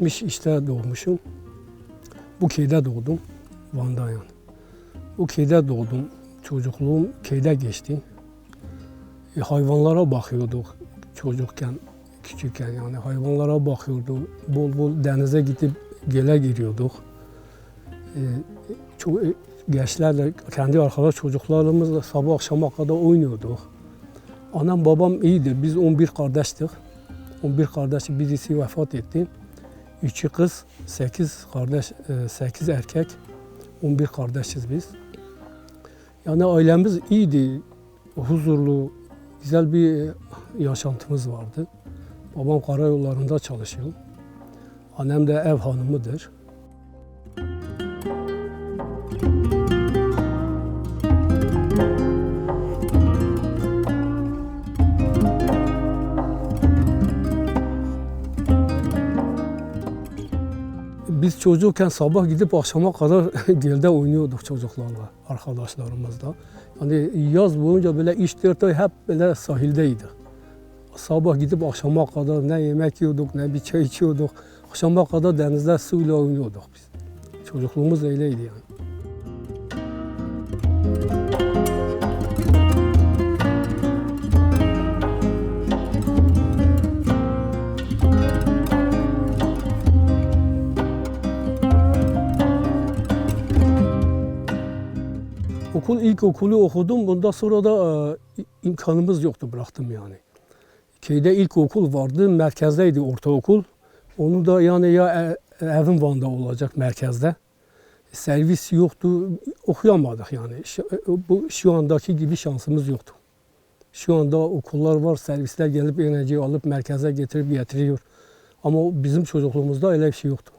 1973'te doğmuşum. Bu köyde doğdum. Van'da yani. Bu köyde doğdum. Çocukluğum köyde geçti. E, hayvanlara bakıyorduk çocukken, küçükken yani hayvanlara bakıyorduk. Bol bol denize gidip gele giriyorduk. E, çok, e, gençlerle, kendi arkadaş çocuklarımızla sabah akşama kadar oynuyorduk. Annem babam iyidir. Biz 11 kardeştik. 11 kardeşi birisi vefat etti. Üçü kız, 8 kardeş, 8 erkek. 11 kardeşiz biz. Yani ailemiz iyiydi. Huzurlu, güzel bir yaşantımız vardı. Babam karayollarında çalışıyor. Annem de ev hanımıdır. Çocukken sabah gidip akşama kadar gölde oynuyorduk çocuklarla, arkadaşlarımızla. Yani yaz boyunca böyle 3-4 ay hep böyle sahildeydik. Sabah gidip akşama kadar ne yemek yiyorduk, ne bir çay içiyorduk. Akşama kadar denizde suyla oynuyorduk biz. Çocukluğumuz öyleydi yani. Okul ilk okulu okudum. Bundan sonra da e, imkanımız yoktu bıraktım yani. Köyde ilk okul vardı. Merkezdeydi ortaokul. Onu da yani ya e- evim Van'da olacak merkezde. Servis yoktu. Okuyamadık yani. E, bu şu andaki gibi şansımız yoktu. Şu anda okullar var. Servisler gelip öğrenciyi alıp merkeze getirip getiriyor. Ama bizim çocukluğumuzda öyle bir şey yoktu.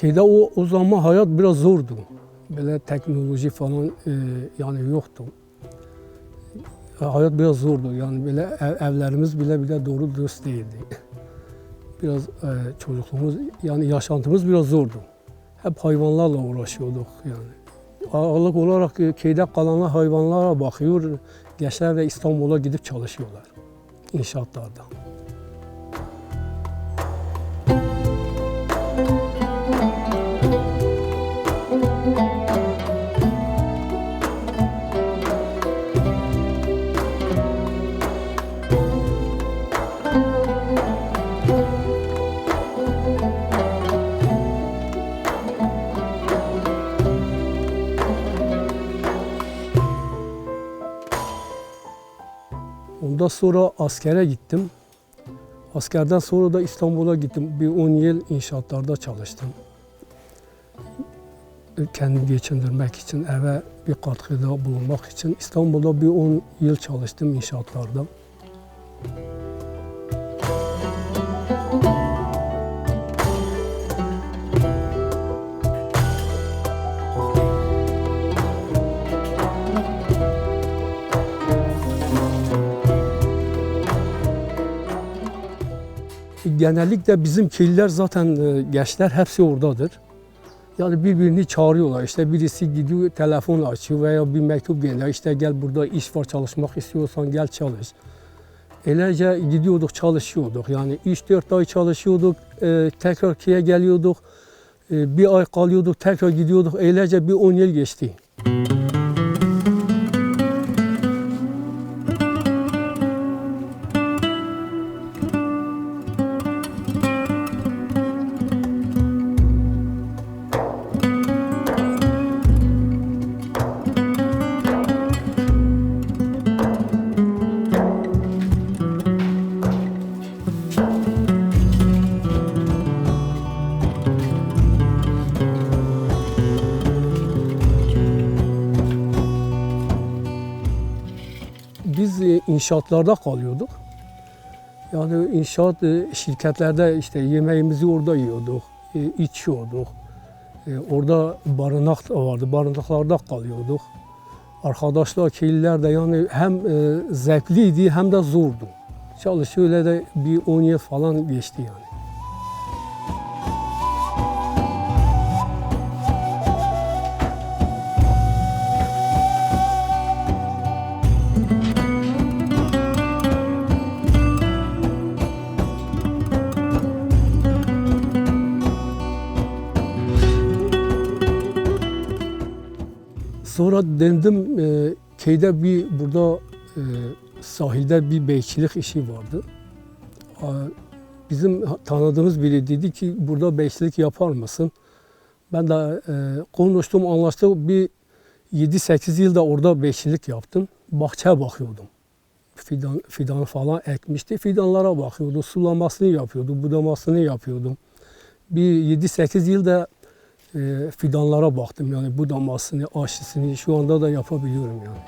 Köyde o, o zaman hayat biraz zordu. Böyle teknoloji falan e, yani yoktu. Hayat biraz zordu. Yani böyle ev- evlerimiz bile bile doğru dürüst değildi. Biraz e, çocukluğumuz yani yaşantımız biraz zordu. Hep hayvanlarla uğraşıyorduk yani. Ağırlık olarak e, köyde kalanlar hayvanlara bakıyor. Gençler de İstanbul'a gidip çalışıyorlar inşaatlarda. Sonra askere gittim. Askerden sonra da İstanbul'a gittim. Bir 10 yıl inşaatlarda çalıştım. Kendimi geçindirmek için, eve bir katkıda bulunmak için İstanbul'da bir 10 yıl çalıştım inşaatlarda. Genellikle bizim köylüler zaten e, gençler hepsi oradadır. Yani birbirini çağırıyorlar. İşte birisi gidiyor telefon açıyor veya bir mektup geliyor. İşte gel burada iş var çalışmak istiyorsan gel çalış. Öylece gidiyorduk çalışıyorduk. Yani 3-4 ay çalışıyorduk. e, tekrar köye geliyorduk. e, bir ay kalıyorduk tekrar gidiyorduk. Öylece bir 10 yıl geçti. İnşaatlarda kalıyorduk. Yani inşaat e, şirketlerde işte yemeğimizi orada yiyorduk, e, içiyorduk. E, Orada barınak vardı, barınaklarda kalıyorduk. Arkadaşlar, köylüler de yani hem zevkliydi hem de zordu. Çalışıyor öyle de bir 10 yıl falan geçti yani. Döndüm e, köyde bir burada e, sahilde bir beyçilik işi vardı. A, Bizim tanıdığımız biri dedi ki burada beyçilik yapar mısın? Ben de e, konuştum, anlaştık. Bir 7-8 yılda orada beyçilik yaptım. Bahçeye bakıyordum. Fidan, fidan falan ekmişti. Fidanlara bakıyordu. Sulamasını yapıyordu. Budamasını yapıyordum. Bir 7-8 yılda e, fidanlara baktım. Yani budamasını, aşısını şu anda da yapabiliyorum yani.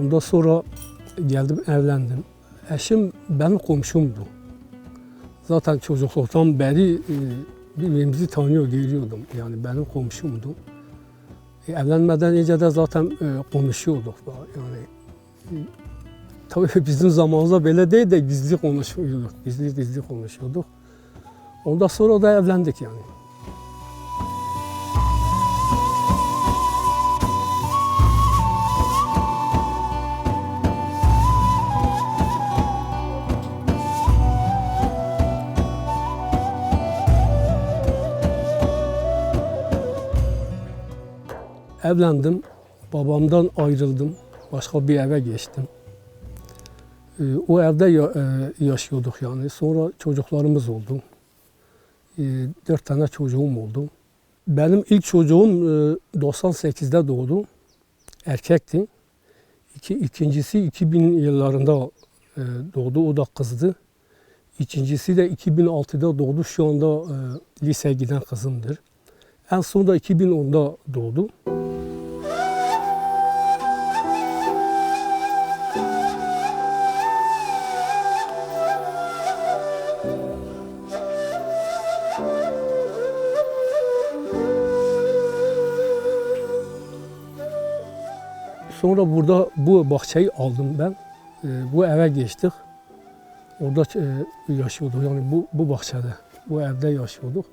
Ondan sonra geldim evlendim. Eşim benim komşumdu. Zaten çocukluktan beri e, birbirimizi tanıyor, geliyordum. Yani benim komşumdu. E, evlenmeden önce de zaten e, konuşuyorduk. Yani e, tabii bizim zamanımızda böyle değil de gizli konuşuyorduk. Gizli gizli konuşuyorduk. Ondan sonra da evlendik yani. Evlendim, babamdan ayrıldım, başka bir eve geçtim. Ee, o evde e, yaşıyorduk yani. Sonra çocuklarımız oldu. Ee, dört tane çocuğum oldu. Benim ilk çocuğum e, 98'de doğdu. Erkekti. İki, ikincisi 2000 yıllarında e, doğdu. O da kızdı. İkincisi de 2006'da doğdu. Şu anda e, liseye giden kızımdır. En son da 2010'da doğdu. Sonra burada bu bahçeyi aldım ben. Ee, bu eve geçtik. Orada e, yaşıyorduk yani bu, bu bahçede, bu evde yaşıyorduk.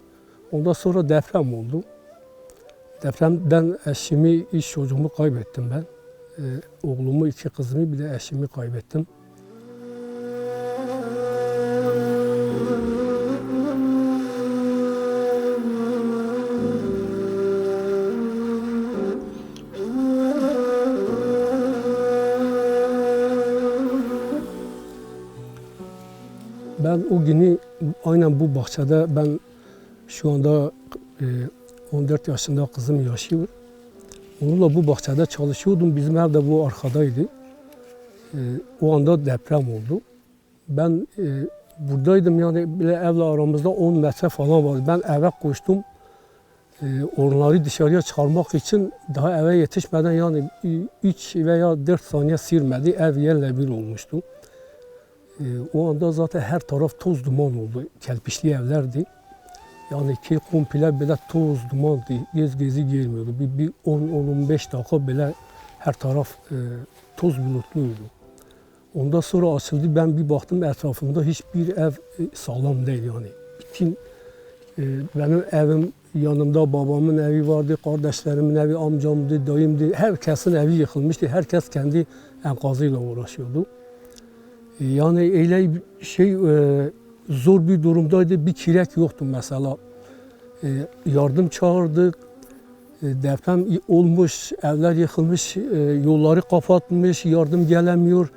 Ondan sonra deprem oldu. Depremden eşimi, iş çocuğumu kaybettim ben. Ee, oğlumu, iki kızımı bir de eşimi kaybettim. Ben o günü aynen bu bahçede ben şu anda e, 14 yaşında kızım yaşıyor. Onunla bu bahçede çalışıyordum. Bizim ev de bu arkadaydı. E, o anda deprem oldu. Ben e, buradaydım yani bile evle aramızda 10 metre falan vardı. Ben eve koştum. E, onları dışarıya çıkarmak için daha eve yetişmeden yani 3 veya 4 saniye sürmedi. Ev yerle bir olmuştu. Ee, o anda zaten her taraf toz duman oldu. Kelpişli evlerdi. Yani ki komple böyle toz dumandı. Göz gezi gelmiyordu. Bir, bir 10-15 dakika böyle her taraf e, toz bulutluydu. Ondan sonra açıldı. Ben bir baktım etrafımda hiçbir ev e, sağlam değil yani. Bütün e, benim evim yanımda babamın evi vardı, kardeşlerimin evi, amcamdı, dayımdı. Herkesin evi yıkılmıştı. Herkes kendi enkazıyla uğraşıyordu. Yani bir şey e, zor bir durumdaydı. Bir kirek yoktu mesela. E, yardım çağırdık. E, deprem olmuş, evler yıkılmış, e, yolları kapatmış, yardım gelemiyor.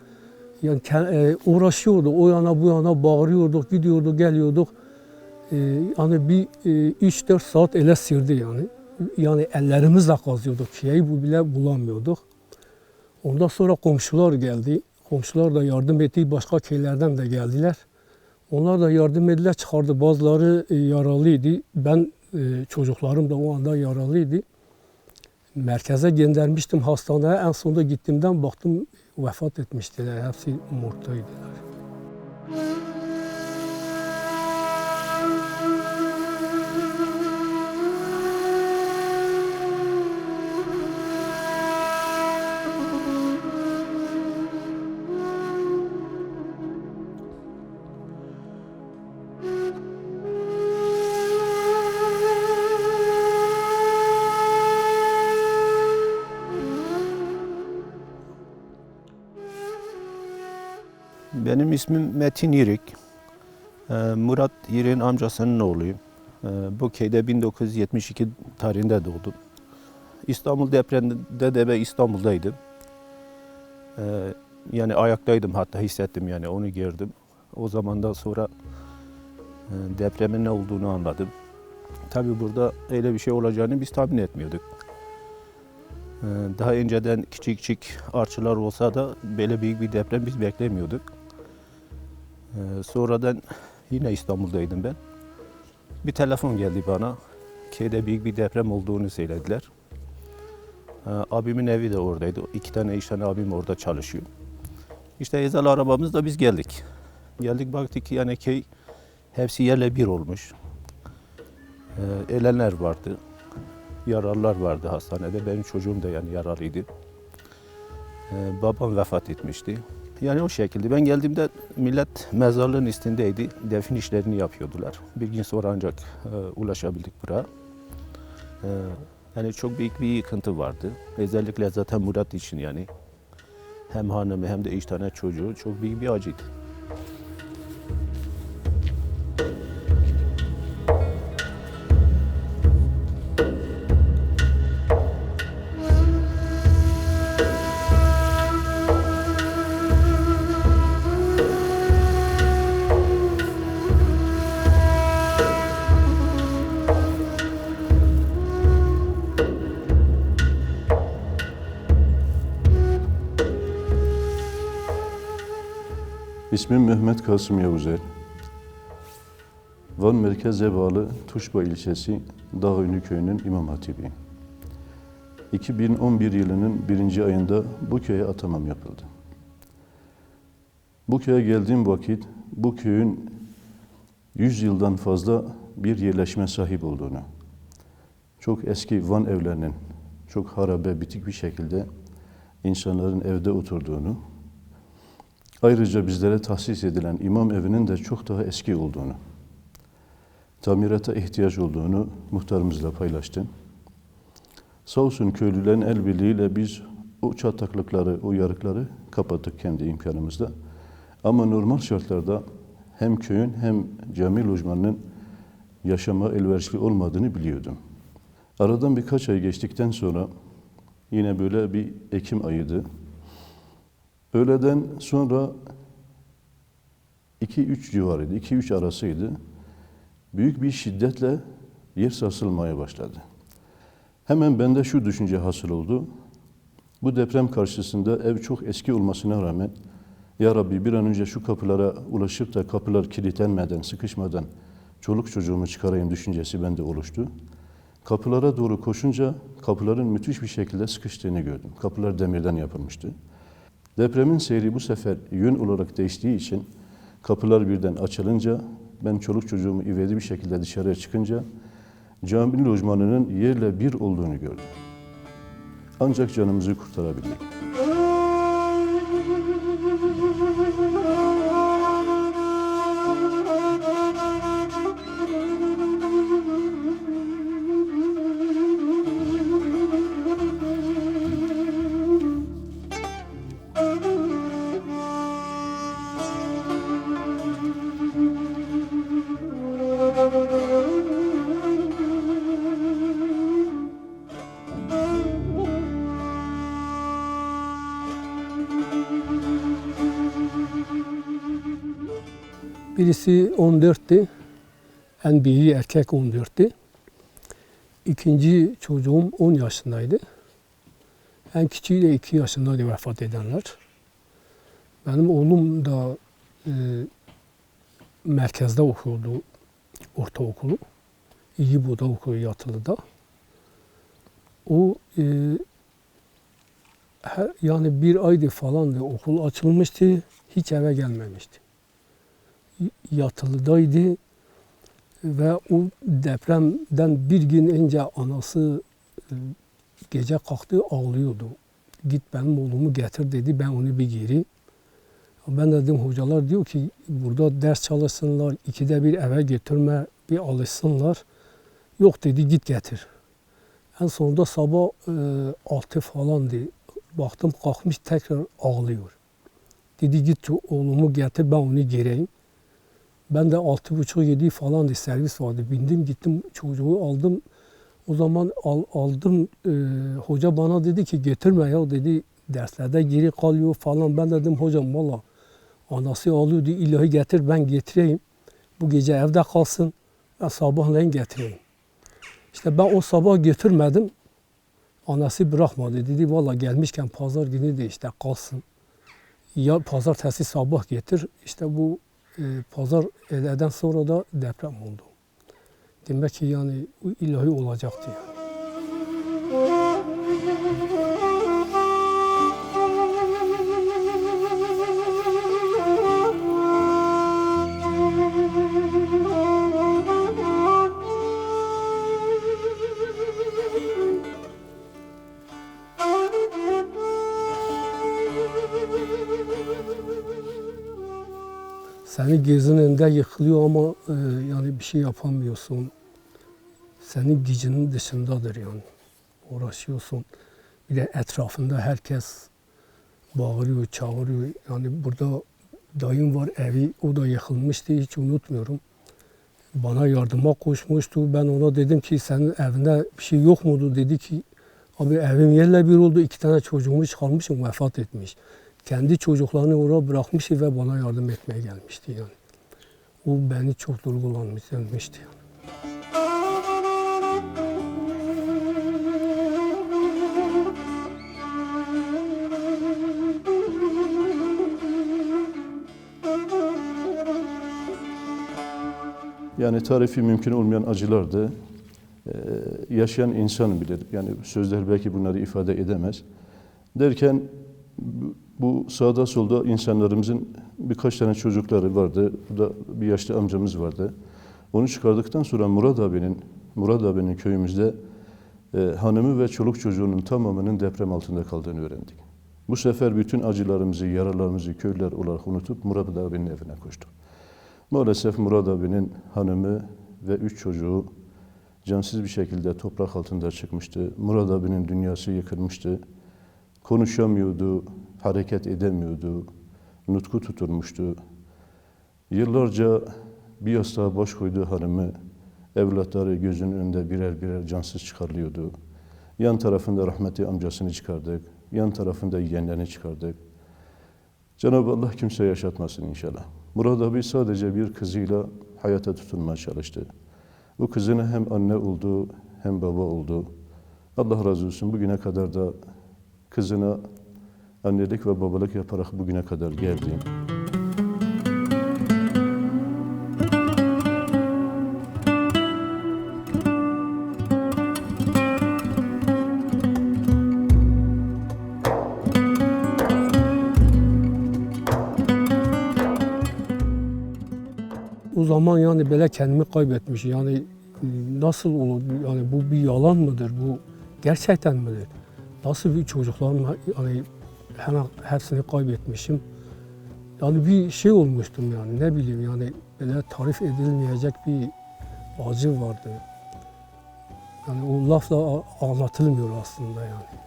Yani e, uğraşıyordu. O yana bu yana bağırıyorduk, gidiyorduk, geliyorduk. E, yani bir e, 3-4 saat ele sürdü yani. Yani ellerimizle kazıyorduk. Şeyi bu bile bulamıyorduk. Ondan sonra komşular geldi. Komşular da yardım etti. Başka köylerden de geldiler. Onlar da yardım ettiler, çıkardı. Bazıları e, yaralıydı. Ben e, çocuklarım da o anda yaralıydı. Merkeze göndermiştim hastaneye. En sonunda gittiğimden baktım vefat etmiştiler. Hepsi morttaydılar. İsmim Metin Yirik. Ee, Murat Yirik'in amcasının oğluyum. Ee, Bu köyde 1972 tarihinde doğdum. İstanbul depreminde de ben İstanbul'daydım. Ee, Yani ayaktaydım hatta hissettim yani onu gördüm. O zamandan sonra e, depremin ne olduğunu anladım. Tabii burada öyle bir şey olacağını biz tahmin etmiyorduk. Daha önceden küçük küçük artçılar olsa da böyle büyük bir deprem biz beklemiyorduk. Ee, Sonradan yine İstanbul'daydım ben. Bir telefon geldi bana. Köyde büyük bir deprem olduğunu söylediler. Ee, Abimin evi de oradaydı. İki tane iş tane abim orada çalışıyor. İşte özel arabamızla biz geldik. Geldik baktık ki yani köy hepsi yerle bir olmuş. Ee, vardı. Yaralılar vardı hastanede. Benim çocuğum da yani yaralıydı. Ee, babam vefat etmişti. Yani o şekilde. Ben geldiğimde millet mezarlığın üstündeydi. Defin işlerini yapıyordular. Bir gün sonra ancak e, ulaşabildik buraya. Ee, yani çok büyük bir yıkıntı vardı. Özellikle zaten Murat için yani. Hem hanımı hem de üç tane çocuğu çok büyük bir acıydı. İsmim Mehmet Kasım Yavuzer. Van merkeze bağlı Tuşba ilçesi Dağünlü köyünün imam hatibiyim. 2011 yılının birinci ayında bu köye atamam yapıldı. Bu köye geldiğim vakit bu köyün 100 yıldan fazla bir yerleşme sahip olduğunu, çok eski Van evlerinin çok harabe, bitik bir şekilde insanların evde oturduğunu, Ayrıca bizlere tahsis edilen imam evinin de çok daha eski olduğunu, tamirata ihtiyaç olduğunu muhtarımızla paylaştım. Sağ olsun köylülerin el birliğiyle biz o çataklıkları, o yarıkları kapattık kendi imkanımızda. Ama normal şartlarda hem köyün hem cami lojmanının yaşama elverişli olmadığını biliyordum. Aradan birkaç ay geçtikten sonra yine böyle bir Ekim ayıydı. Öğleden sonra 2-3 civarıydı, 2-3 arasıydı. Büyük bir şiddetle yer sarsılmaya başladı. Hemen bende şu düşünce hasıl oldu. Bu deprem karşısında ev çok eski olmasına rağmen Ya Rabbi bir an önce şu kapılara ulaşıp da kapılar kilitlenmeden, sıkışmadan çoluk çocuğumu çıkarayım düşüncesi bende oluştu. Kapılara doğru koşunca kapıların müthiş bir şekilde sıkıştığını gördüm. Kapılar demirden yapılmıştı. Depremin seyri bu sefer yön olarak değiştiği için kapılar birden açılınca ben çoluk çocuğumu ivedi bir şekilde dışarıya çıkınca cami lojmanının yerle bir olduğunu gördüm. Ancak canımızı kurtarabildik. Birisi 14'tü. En büyüğü erkek 14'tü. İkinci çocuğum 10 yaşındaydı. En küçüğü de 2 yaşındaydı vefat edenler. Benim oğlum da e, merkezde okuyordu ortaokulu. İyibu'da okuyor Yatılı'da. O e, her, yani bir aydı falandı okul açılmıştı. Hiç eve gelmemişti yatılıdaydı ve o depremden bir gün önce anası e, gece kalktı ağlıyordu. Git benim oğlumu getir dedi ben onu bir geri. Ben dedim hocalar diyor ki burada ders çalışsınlar, ikide bir eve götürme, bir alışsınlar. Yok dedi git getir. En sonunda sabah e, altı falandı. Baktım kalkmış tekrar ağlıyor. Dedi git oğlumu getir ben onu gireyim. Ben de altı buçuk yedi falan da servis vardı. Bindim gittim çocuğu aldım. O zaman al, aldım e, hoca bana dedi ki getirme ya dedi derslerde geri kalıyor falan. Ben dedim hocam valla anası alıyordu ilahi getir ben getireyim. Bu gece evde kalsın. Ben sabahleyin getireyim. İşte ben o sabah götürmedim. Anası bırakmadı. Dedi valla gelmişken pazar günü de işte kalsın. Ya pazartesi sabah getir. İşte bu pazar öğleden sonra da deprem oldu. Demek ki yani ilahi olacaktı yani. Gözünün önünde yıkılıyor ama e, yani bir şey yapamıyorsun. Senin gücünün dışındadır yani. Uğraşıyorsun. Bir de etrafında herkes bağırıyor, çağırıyor. Yani burada dayım var evi, o da yıkılmıştı hiç unutmuyorum. Bana yardıma koşmuştu. Ben ona dedim ki senin evinde bir şey yok mudur? Dedi ki abi evim yerle bir oldu. iki tane çocuğumu çıkarmışım vefat etmiş kendi çocuklarını oraya bırakmış ve bana yardım etmeye gelmişti yani. O beni çok duygulandırmıştı yani. Yani tarifi mümkün olmayan acılar da e, yaşayan insan bilir. Yani sözler belki bunları ifade edemez. Derken bu- sağda solda insanlarımızın birkaç tane çocukları vardı. Burada bir yaşlı amcamız vardı. Onu çıkardıktan sonra Murat abinin, Murat abinin köyümüzde e, hanımı ve çoluk çocuğunun tamamının deprem altında kaldığını öğrendik. Bu sefer bütün acılarımızı, yaralarımızı köyler olarak unutup Murat abinin evine koştuk. Maalesef Murat abinin hanımı ve üç çocuğu cansız bir şekilde toprak altında çıkmıştı. Murat abinin dünyası yıkılmıştı. Konuşamıyordu, hareket edemiyordu, nutku tutulmuştu. Yıllarca bir yastığa baş koyduğu hanımı, evlatları gözünün önünde birer birer cansız çıkarılıyordu. Yan tarafında rahmetli amcasını çıkardık, yan tarafında yeğenlerini çıkardık. Cenab-ı Allah kimse yaşatmasın inşallah. Murat abi sadece bir kızıyla hayata tutunmaya çalıştı. Bu kızına hem anne oldu hem baba oldu. Allah razı olsun bugüne kadar da kızına annelik ve babalık yaparak bugüne kadar geldi. O zaman yani böyle kendimi kaybetmiş. Yani nasıl olur? Yani bu bir yalan mıdır? Bu gerçekten midir? Nasıl bir çocuklarım yani hemen hepsini kaybetmişim. Yani bir şey olmuştum yani ne bileyim yani böyle tarif edilmeyecek bir acı vardı. Yani o lafla anlatılmıyor aslında yani.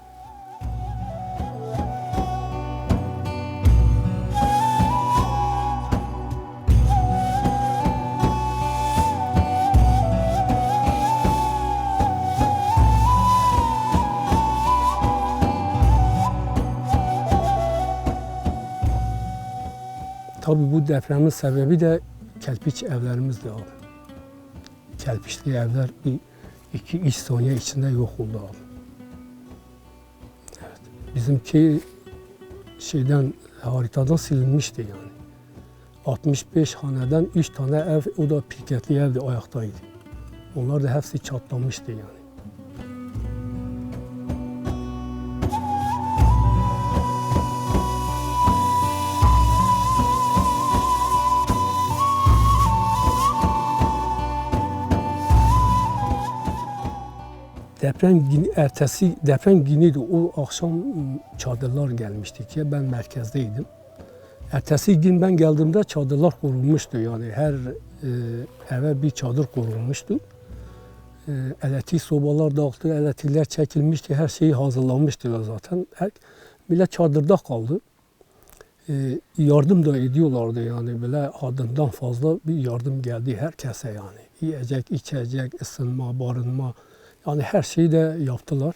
Tabii bu depremin sebebi de kelpiç evlerimizdi abi. Kelpiçli evler bir iki üç saniye içinde yok oldu abi. Evet. Bizimki şeyden haritadan silinmişti yani. 65 haneden 3 tane ev, o da pirketli evdi, ayaktaydı. Onlar da hepsi çatlamıştı yani. Deprem ertesi deprem günüydü. O akşam ım, çadırlar gelmişti ki ben merkezdeydim. Ertesi gün ben geldiğimde çadırlar kurulmuştu. Yani her e, eve bir çadır kurulmuştu. E, elektrik sobalar dağıtıldı, elektrikler çekilmişti. Her şeyi hazırlanmıştı zaten. Her, millet çadırda kaldı. yardım da ediyorlardı yani böyle adından fazla bir yardım geldi herkese yani. Yiyecek, içecek, ısınma, barınma yani her şeyi de yaptılar.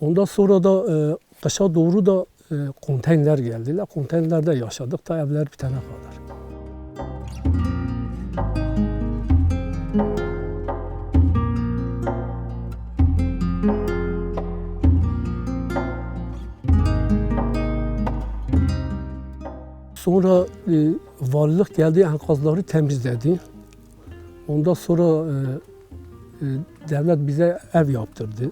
Ondan sonra da e, kışa doğru da e, konteyner geldiler. Konteynerde yaşadık da evler bitene kadar. Sonra e, valilik geldi, enkazları temizledi. Ondan sonra e, devlet bize ev yaptırdı.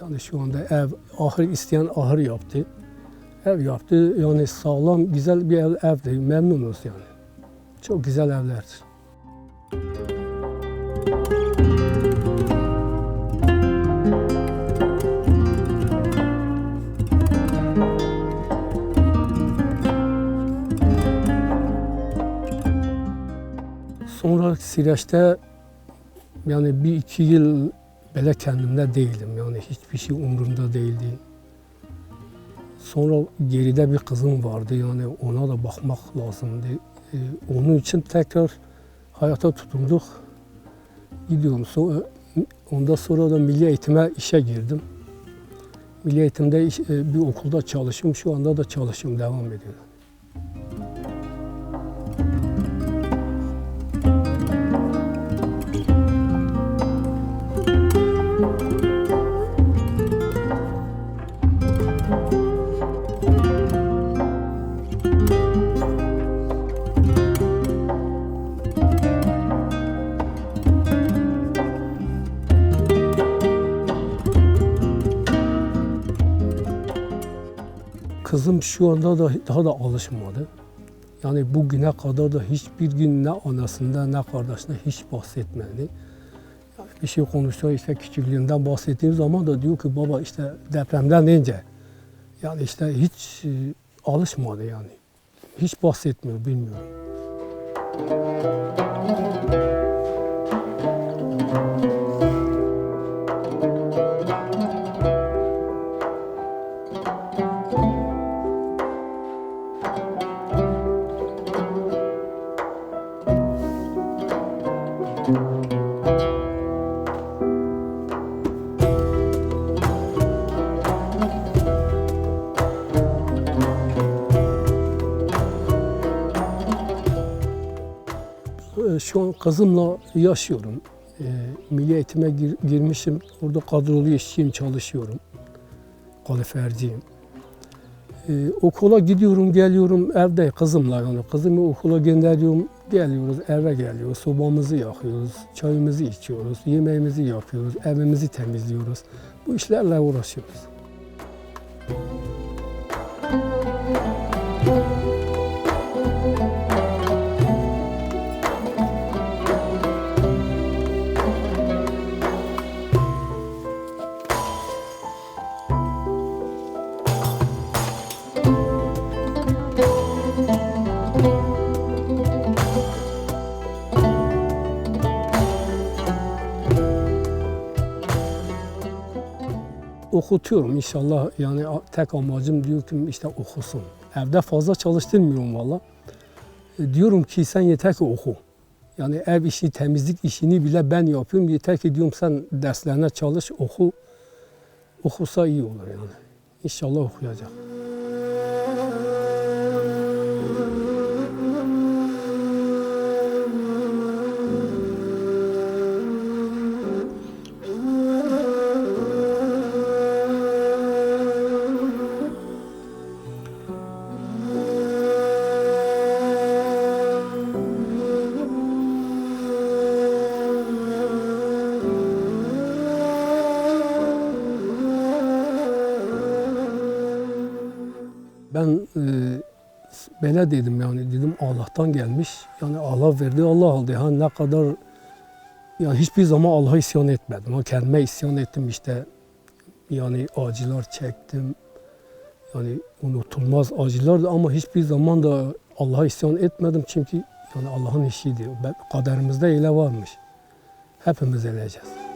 Yani şu anda ev, ahır isteyen ahır yaptı. Ev yaptı. Yani sağlam, güzel bir ev, evdi. Memnunuz yani. Çok güzel evlerdir. Sonra süreçte yani bir iki yıl böyle kendimde değildim. Yani hiçbir şey umurumda değildi. Sonra geride bir kızım vardı yani ona da bakmak lazımdı. Ee, onun için tekrar hayata tutunduk. Gidiyorum. Sonra, ondan sonra da milli eğitime işe girdim. Milli eğitimde iş- e, bir okulda çalışıyorum. Şu anda da çalışıyorum, devam ediyorum. Şu anda da daha da alışmadı. Yani bugüne kadar da hiçbir gün ne anasından ne kardeşine hiç bahsetmedi. Yani bir şey konuşsa işte küçüklüğünden bahsettiğim zaman da diyor ki baba işte depremden önce yani işte hiç e, alışmadı yani. Hiç bahsetmiyor bilmiyorum. Kızımla yaşıyorum. Ee, Milli eğitime gir- girmişim. Orada kadrolu işçiyim, çalışıyorum. Kaliferciyim. Ee, okula gidiyorum, geliyorum evde kızımla yani. Kızımı okula gönderiyorum, geliyoruz, eve geliyoruz. Sobamızı yakıyoruz, çayımızı içiyoruz, yemeğimizi yapıyoruz, evimizi temizliyoruz. Bu işlerle uğraşıyoruz. Okutuyorum inşallah yani tek amacım diyor ki işte okusun. Evde fazla çalıştırmıyorum valla. E, Diyorum ki sen yeter ki oku. Yani ev işi, temizlik işini bile ben yapıyorum. Yeter ki diyorum sen derslerine çalış, oku. Okusa iyi olur yani. İnşallah okuyacak. Böyle dedim yani dedim Allah'tan gelmiş. Yani Allah verdi, Allah aldı. Ha ne kadar yani hiçbir zaman Allah'a isyan etmedim. Ha kendime isyan ettim işte. Yani acılar çektim. Yani unutulmaz acılardı ama hiçbir zaman da Allah'a isyan etmedim çünkü yani Allah'ın işiydi. Kaderimizde öyle varmış. Hepimiz öleceğiz.